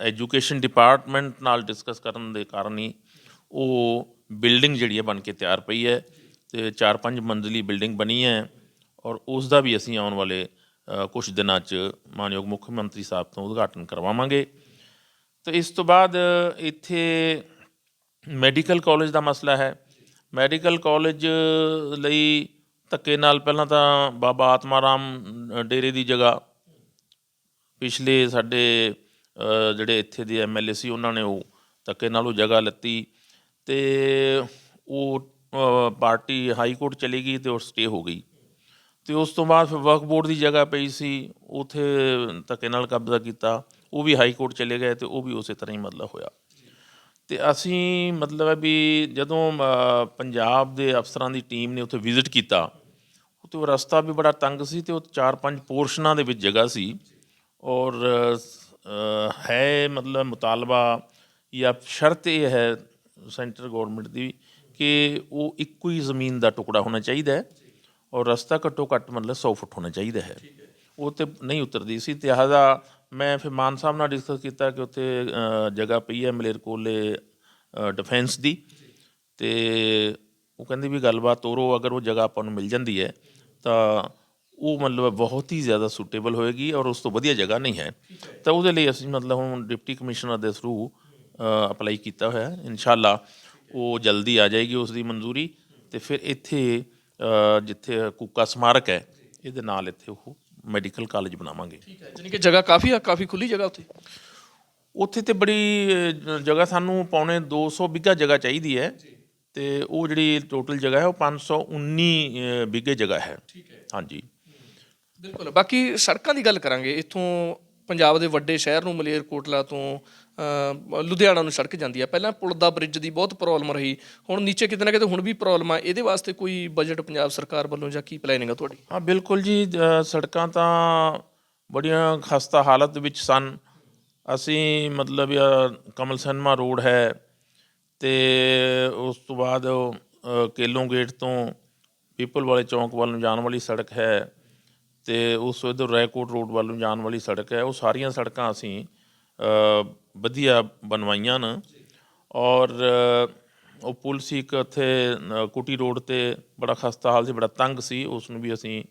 ਐਜੂਕੇਸ਼ਨ ਡਿਪਾਰਟਮੈਂਟ ਨਾਲ ਡਿਸਕਸ ਕਰਨ ਦੇ ਕਾਰਨ ਹੀ ਉਹ ਬਿਲਡਿੰਗ ਜਿਹੜੀ ਹੈ ਬਣ ਕੇ ਤਿਆਰ ਪਈ ਹੈ ਤੇ 4-5 ਮੰਜ਼ਲੀ ਬਿਲਡਿੰਗ ਬਣੀ ਹੈ ਔਰ ਉਸ ਦਾ ਵੀ ਅਸੀਂ ਆਉਣ ਵਾਲੇ ਕੁਝ ਦਿਨਾਂ 'ਚ ਮਾਨਯੋਗ ਮੁੱਖ ਮੰਤਰੀ ਸਾਹਿਬ ਤੋਂ ਉਦਘਾਟਨ ਕਰਵਾਵਾਂਗੇ। ਤੇ ਇਸ ਤੋਂ ਬਾਅਦ ਇੱਥੇ ਮੈਡੀਕਲ ਕਾਲਜ ਦਾ ਮਸਲਾ ਹੈ। ਮੈਡੀਕਲ ਕਾਲਜ ਲਈ ਧੱਕੇ ਨਾਲ ਪਹਿਲਾਂ ਤਾਂ ਬਾਬਾ ਆਤਮਾ ਰਾਮ ਡੇਰੇ ਦੀ ਜਗ੍ਹਾ ਪਿਛਲੇ ਸਾਡੇ ਜਿਹੜੇ ਇੱਥੇ ਦੇ ਐਮਐਲਏ ਸੀ, ਉਹਨਾਂ ਨੇ ਉਹ ਧੱਕੇ ਨਾਲ ਉਹ ਜਗ੍ਹਾ ਲੱਤੀ ਤੇ ਉਹ ਪਾਰਟੀ ਹਾਈ ਕੋਰਟ ਚਲੀ ਗਈ ਤੇ ਉਹ ਸਟੇ ਹੋ ਗਈ। ਤੇ ਉਸ ਤੋਂ ਬਾਅਦ ਫਿਰ ਵਕਫ ਬੋਰਡ ਦੀ ਜਗ੍ਹਾ ਪਈ ਸੀ, ਉਥੇ ਧੱਕੇ ਨਾਲ ਕਬਜ਼ਾ ਕੀਤਾ, ਉਹ ਵੀ ਹਾਈ ਕੋਰਟ ਚਲੇ ਗਏ ਤੇ ਉਹ ਵੀ ਉਸੇ ਤਰ੍ਹਾਂ ਹੀ ਮਤਲਬ ਹੋਇਆ। ਤੇ ਅਸੀਂ ਮਤਲਬ ਹੈ ਵੀ ਜਦੋਂ ਪੰਜਾਬ ਦੇ ਅਫਸਰਾਂ ਦੀ ਟੀਮ ਨੇ ਉੱਥੇ ਵਿਜ਼ਿਟ ਕੀਤਾ, ਉੱਥੇ ਉਹ ਰਸਤਾ ਵੀ ਬੜਾ ਤੰਗ ਸੀ ਤੇ ਉਹ ਚਾਰ ਪੰਜ ਪੋਰਸ਼ਨਾਂ ਦੇ ਵਿੱਚ ਜਗ੍ਹਾ ਸੀ। ਔਰ ਅ, ਹੈ ਮਤਲਬ ਮੁਤਾਲਬਾ ਜਾਂ ਸ਼ਰਤ ਇਹ ਹੈ ਸੈਂਟਰ ਗਵਰਨਮੈਂਟ ਦੀ ਕਿ ਉਹ ਇੱਕੋ ਹੀ ਜ਼ਮੀਨ ਦਾ ਟੁਕੜਾ ਹੋਣਾ ਚਾਹੀਦਾ ਹੈ ਔਰ ਰਸਤਾ ਘੱਟੋ ਘੱਟ ਮਤਲਬ 100 ਫੁੱਟ ਹੋਣਾ ਚਾਹੀਦਾ ਹੈ। ਉਹ ਤੇ ਨਹੀਂ ਉਤਰਦੀ ਸੀ। ਤੇ ਲਿਹਾਜ਼ਾ ਮੈਂ ਫਿਰ ਮਾਨ ਸਾਹਿਬ ਨਾਲ ਡਿਸਕਸ ਕੀਤਾ ਕਿ ਉੱਥੇ ਜਗ੍ਹਾ ਪਈ ਹੈ ਮਲੇਰਕੋਟਲੇ ਡਿਫੈਂਸ ਦੀ ਤੇ ਉਹ ਕਹਿੰਦੇ ਵੀ ਗੱਲਬਾਤ ਤੋਰੋ ਅਗਰ ਉਹ ਜਗ੍ਹਾ ਆਪਾਂ ਨੂੰ ਮਿਲ ਜਾਂਦੀ ਹੈ ਤਾਂ ਉਹ ਮਤਲਬ ਬਹੁਤ ਹੀ ਜ਼ਿਆਦਾ ਸੂਟੇਬਲ ਹੋਏਗੀ ਔਰ ਉਸ ਤੋਂ ਵਧੀਆ ਜਗ੍ਹਾ ਨਹੀਂ ਹੈ। ਤਾਂ ਉਹਦੇ ਲਈ ਅਸੀਂ ਮਤਲਬ ਹੁਣ ਡਿਪਟੀ ਕਮਿਸ਼ਨਰ ਦੇ ਥਰੂ ਅਪਲਾਈ ਕੀਤਾ ਹੋਇਆ ਹੈ। ਇਨਸ਼ਾਅੱਲਾ ਉਹ ਜਲਦੀ ਆ ਜਾਏਗੀ ਉਸ ਦੀ ਮਨਜ਼ੂਰੀ ਤੇ ਫਿਰ ਇੱਥੇ ਜਿੱਥੇ ਕੂਕਾ ਸਮਾਰਕ ਹੈ ਇਹਦੇ ਨਾਲ ਇੱਥੇ ਉਹ ਮੈਡੀਕਲ ਕਾਲਜ ਬਣਾਵਾਂਗੇ। ਠੀਕ ਹੈ ਕਿ ਜਗ੍ਹਾ ਕਾਫੀ ਆ ਕਾਫੀ ਖੁੱਲੀ ਜਗ੍ਹਾ ਉੱਥੇ? ਉੱਥੇ ਤੇ ਬੜੀ ਜਗ੍ਹਾ ਸਾਨੂੰ ਪੌਣੇ 200 ਬਿੱਗਾ ਜਗ੍ਹਾ ਚਾਹੀਦੀ ਹੈ ਤੇ ਉਹ ਜਿਹੜੀ ਟੋਟਲ ਜਗ੍ਹਾ ਹੈ ਉਹ 519 ਅ, ਬਿੱਗੇ ਜਗ੍ਹਾ ਹੈ। ਠੀਕ ਹੈ। ਹਾਂਜੀ। ਬਿਲਕੁਲ। ਬਾਕੀ ਸੜਕਾਂ ਦੀ ਗੱਲ ਕਰਾਂਗੇ ਇੱਥੋਂ ਪੰਜਾਬ ਦੇ ਵੱਡੇ ਸ਼ਹਿਰ ਨੂੰ ਮਲੇਰਕੋਟਲਾ ਤੋਂ ਅਹ, ਲੁਧਿਆਣਾ ਨੂੰ ਸੜਕ ਜਾਂਦੀ ਆ। ਪਹਿਲਾਂ ਪੁਲ ਦਾ ਬ੍ਰਿਜ ਦੀ ਬਹੁਤ ਪ੍ਰੋਬਲਮ ਰਹੀ ਹੁਣ ਨੀਚੇ ਕਿਤੇ ਨਾ ਕਿਤੇ ਹੁਣ ਵੀ ਪ੍ਰੋਬਲਮ ਆ। ਇਹਦੇ ਵਾਸਤੇ ਕੋਈ ਬਜਟ ਪੰਜਾਬ ਸਰਕਾਰ ਵੱਲੋਂ ਜਾਂ ਕੀ ਪਲੈਨਿੰਗ ਆ ਤੁਹਾਡੀ? ਹਾਂ ਬਿਲਕੁਲ ਜੀ ਅ, ਸੜਕਾਂ ਤਾਂ ਬੜੀਆਂ ਖਸਤਾ ਹਾਲਤ ਵਿੱਚ ਸਨ। ਅਸੀਂ ਮਤਲਬ ਇਹ ਕਮਲ ਸਿਨਮਾ ਰੋਡ ਹੈ ਤੇ ਉਸ ਤੋਂ ਬਾਅਦ ਅ, ਕੇਲੋਂ ਗੇਟ ਤੋਂ ਪੀਪਲ ਵਾਲੇ ਚੌਂਕ ਵੱਲ ਨੂੰ ਜਾਣ ਵਾਲੀ ਸੜਕ ਹੈ। ਤੇ ਉਸ ਇਧਰ ਰੈਕੋਟ ਰੋਡ ਵੱਲ ਨੂੰ ਜਾਣ ਵਾਲੀ ਸੜਕ ਹੈ। ਉਹ ਸਾਰੀਆਂ ਸੜਕਾਂ ਅਸੀਂ ਵਧੀਆ ਬਣਵਾਈਆਂ ਨੇ। ਔਰ ਉਹ ਪੁਲ ਸੀ ਇੱਕ ਇੱਥੇ ਕੁਟੀ ਰੋਡ ਤੇ ਬੜਾ ਖਸਤਾ ਹਾਲ ਸੀ, ਬੜਾ ਤੰਗ ਸੀ। ਉਸ ਨੂੰ ਵੀ ਅਸੀਂ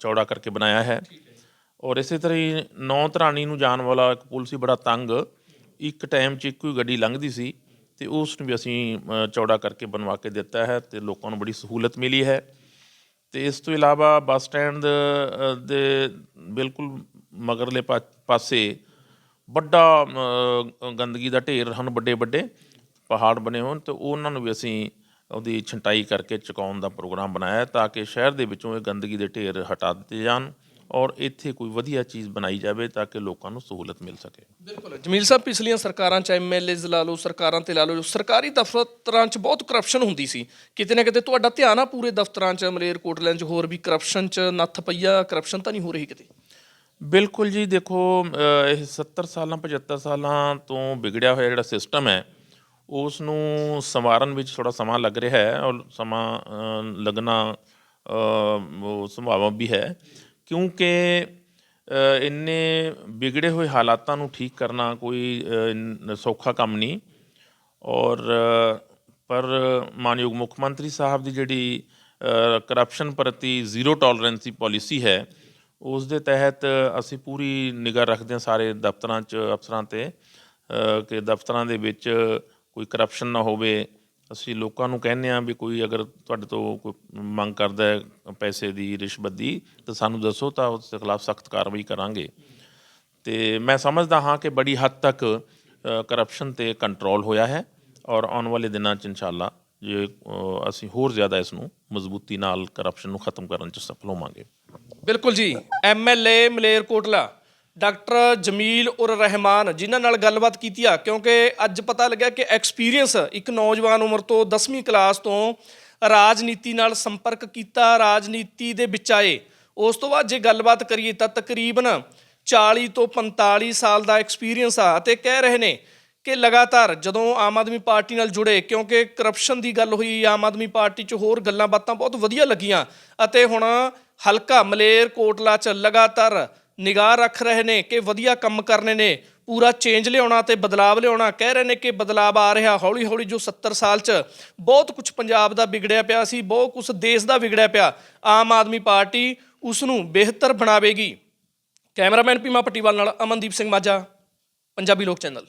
ਚੌੜਾ ਕਰਕੇ ਬਣਾਇਆ ਹੈ। ਔਰ ਇਸੇ ਤਰ੍ਹਾਂ ਹੀ ਨੌ ਧਰਾਣੀ ਨੂੰ ਜਾਣ ਵਾਲਾ ਇੱਕ ਪੁਲ ਸੀ, ਬੜਾ ਤੰਗ। ਇੱਕ ਟਾਈਮ 'ਚ ਇੱਕੋ ਹੀ ਗੱਡੀ ਲੰਘਦੀ ਸੀ ਤੇ ਉਸ ਨੂੰ ਵੀ ਅਸੀਂ ਚੌੜਾ ਕਰਕੇ ਬਣਵਾ ਕੇ ਦਿੱਤਾ ਹੈ ਤੇ ਲੋਕਾਂ ਨੂੰ ਬੜੀ ਸਹੂਲਤ ਮਿਲੀ ਹੈ। ਤੇ ਇਸ ਤੋਂ ਇਲਾਵਾ ਬੱਸ ਸਟੈਂਡ ਦੇ ਬਿਲਕੁਲ ਮਗਰਲੇ ਪਾ- ਪਾਸੇ ਵੱਡਾ ਗੰਦਗੀ ਦਾ ਢੇਰ ਹਨ ਵੱਡੇ ਵੱਡੇ ਪਹਾੜ ਬਣੇ ਹੋਣ ਤੇ ਉਹਨਾਂ ਨੂੰ ਵੀ ਅਸੀਂ ਉਹਦੀ ਛੰਟਾਈ ਕਰਕੇ ਚੁਕਾਉਣ ਦਾ ਪ੍ਰੋਗਰਾਮ ਬਣਾਇਆ ਤਾਂ ਕਿ ਸ਼ਹਿਰ ਦੇ ਵਿੱਚੋਂ ਇਹ ਗੰਦਗੀ ਦੇ ਢੇਰ ਹਟਾ ਦਿੱਤੇ ਜਾਣ। ਔਰ ਇੱਥੇ ਕੋਈ ਵਧੀਆ ਚੀਜ਼ ਬਣਾਈ ਜਾਵੇ ਤਾਂ ਕਿ ਲੋਕਾਂ ਨੂੰ ਸਹੂਲਤ ਮਿਲ ਸਕੇ। ਬਿਲਕੁਲ। ਜਮੀਲ ਸਾਹਿਬ ਪਿਛਲੀਆਂ ਸਰਕਾਰਾਂ ਚ ਐਮਐਲਏਜ਼ ਲਾ ਲਓ ਸਰਕਾਰਾਂ ਤੇ ਲਾ ਲਓ ਸਰਕਾਰੀ ਦਫ਼ਤਰਾਂ ਚ ਬਹੁਤ ਕਰਪਸ਼ਨ ਹੁੰਦੀ ਸੀ। ਕਿਤੇ ਨਾ ਕਿਤੇ ਤੁਹਾਡਾ ਧਿਆਨ ਆ ਪੂਰੇ ਦਫ਼ਤਰਾਂ ਚ ਮਲੇਰਕੋਟਲਿਆਂ ਚ ਹੋਰ ਵੀ ਕਰਪਸ਼ਨ ਚ ਨੱਥ ਪਈਆ ਕਰਪਸ਼ਨ ਤਾਂ ਨਹੀਂ ਹੋ ਰਹੀ ਕਿਤੇ? ਬਿਲਕੁਲ ਜੀ ਦੇਖੋ ਇਹ 70 ਸਾਲਾਂ 75 ਸਾਲਾਂ ਤੋਂ ਵਿਗੜਿਆ ਹੋਇਆ ਜਿਹੜਾ ਸਿਸਟਮ ਹੈ ਉਸ ਨੂੰ ਸੰਵਾਰਨ ਵਿੱਚ ਥੋੜਾ ਸਮਾਂ ਲੱਗ ਰਿਹਾ ਹੈ ਔਰ ਸਮਾਂ ਲੱਗਣਾ ਸੰਭਾਵਨਾ ਵੀ ਹੈ। ਕਿਉਂਕਿ ਇੰਨੇ ਵਿਗੜੇ ਹੋਏ ਹਾਲਾਤਾਂ ਨੂੰ ਠੀਕ ਕਰਨਾ ਕੋਈ ਸੌਖਾ ਕੰਮ ਨਹੀਂ। ਔਰ, ਪਰ ਮਾਨਯੋਗ ਮੁੱਖ ਮੰਤਰੀ ਸਾਹਿਬ ਦੀ ਜਿਹੜੀ ਕਰਪਸ਼ਨ ਪ੍ਰਤੀ ਜ਼ੀਰੋ ਟੋਲਰੈਂਸੀ ਪਾਲਿਸੀ ਹੈ, ਉਸ ਦੇ ਤਹਿਤ ਅਸੀਂ ਪੂਰੀ ਨਿਗਾਹ ਰੱਖਦੇ ਹਾਂ ਸਾਰੇ ਦਫ਼ਤਰਾਂ 'ਚ, ਅਫਸਰਾਂ ਤੇ ਕਿ ਦਫ਼ਤਰਾਂ ਦੇ ਵਿੱਚ ਕੋਈ ਕਰਪਸ਼ਨ ਨਾ ਹੋਵੇ। ਅਸੀਂ ਲੋਕਾਂ ਨੂੰ ਕਹਿੰਦੇ ਆ ਵੀ ਕੋਈ ਅਗਰ ਤੁਹਾਡੇ ਤੋਂ ਕੋਈ ਮੰਗ ਕਰਦਾ ਹੈ ਪੈਸੇ ਦੀ, ਰਿਸ਼ਵਤ ਦੀ, ਤਾਂ ਸਾਨੂੰ ਦੱਸੋ ਤਾਂ ਉਸ ਦੇ ਖਿਲਾਫ ਸਖਤ ਕਾਰਵਾਈ ਕਰਾਂਗੇ। ਤੇ ਮੈਂ ਸਮਝਦਾ ਹਾਂ ਕਿ ਬੜੀ ਹੱਦ ਤੱਕ ਕਰਪਸ਼ਨ ਤੇ ਕੰਟਰੋਲ ਹੋਇਆ ਹੈ ਔਰ ਆਉਣ ਵਾਲੇ ਦਿਨਾਂ 'ਚ ਇਨਸ਼ਾਅੱਲਾ ਜੇ ਅਸੀਂ ਹੋਰ ਜ਼ਿਆਦਾ ਇਸ ਨੂੰ ਮਜ਼ਬੂਤੀ ਨਾਲ ਕਰਪਸ਼ਨ ਨੂੰ ਖਤਮ ਕਰਨ 'ਚ ਸਫਲ ਹੋਵਾਂਗੇ। ਬਿਲਕੁਲ ਜੀ। ਐਮਐਲਏ ਮਲੇਰਕੋਟਲਾ ਡਾਕਟਰ ਜਮੀਲ ਉਰ ਰਹਿਮਾਨ, ਜਿਨ੍ਹਾਂ ਨਾਲ ਗੱਲਬਾਤ ਕੀਤੀ ਆ, ਕਿਉਂਕਿ ਅੱਜ ਪਤਾ ਲੱਗਿਆ ਕਿ ਐਕਸਪੀਰੀਅੰਸ ਇੱਕ ਨੌਜਵਾਨ ਉਮਰ ਤੋਂ 10ਵੀਂ ਕਲਾਸ ਤੋਂ ਰਾਜਨੀਤੀ ਨਾਲ ਸੰਪਰਕ ਕੀਤਾ, ਰਾਜਨੀਤੀ ਦੇ ਵਿੱਚ ਆਏ। ਉਸ ਤੋਂ ਬਾਅਦ ਜੇ ਗੱਲਬਾਤ ਕਰੀਏ ਤਾਂ ਤਕਰੀਬਨ 40 ਤੋਂ 45 ਸਾਲ ਦਾ ਐਕਸਪੀਰੀਅੰਸ ਆ ਤੇ ਕਹਿ ਰਹੇ ਨੇ ਕਿ ਲਗਾਤਾਰ ਜਦੋਂ ਆਮ ਆਦਮੀ ਪਾਰਟੀ ਨਾਲ ਜੁੜੇ, ਕਿਉਂਕਿ ਕਰਪਸ਼ਨ ਦੀ ਗੱਲ ਹੋਈ, ਆਮ ਆਦਮੀ ਪਾਰਟੀ 'ਚ ਹੋਰ ਗੱਲਾਂ ਬਾਤਾਂ ਬਹੁਤ ਵਧੀਆ ਲੱਗੀਆਂ ਅਤੇ ਹੁਣ ਹਲਕਾ ਮਲੇਰ ਕੋਟਲਾ 'ਚ ਲਗਾਤਾਰ ਨਿਗਾਹ ਰੱਖ ਰਹੇ ਨੇ ਕਿ ਵਧੀਆ ਕੰਮ ਕਰਨੇ ਨੇ, ਪੂਰਾ ਚੇਂਜ ਲਿਆਉਣਾ ਤੇ ਬਦਲਾਵ ਲਿਆਉਣਾ, ਕਹਿ ਰਹੇ ਨੇ ਕਿ ਬਦਲਾਵ ਆ ਰਿਹਾ ਹੌਲੀ ਹੌਲੀ ਜੋ 70 ਸਾਲ 'ਚ ਬਹੁਤ ਕੁਝ ਪੰਜਾਬ ਦਾ ਵਿਗੜਿਆ ਪਿਆ ਸੀ, ਬਹੁਤ ਕੁਝ ਦੇਸ਼ ਦਾ ਵਿਗੜਿਆ ਪਿਆ, ਆਮ ਆਦਮੀ ਪਾਰਟੀ ਉਸ ਨੂੰ ਬਿਹਤਰ ਬਣਾਵੇਗੀ। ਕੈਮਰਾਮੈਨ ਪੀਮਾ ਪੱਟੀਵਾਲ ਨਾਲ ਅਮਨਦੀਪ ਸਿੰਘ ਮਾਝਾ, ਪੰਜਾਬੀ ਲੋਕ ਚੈਨਲ।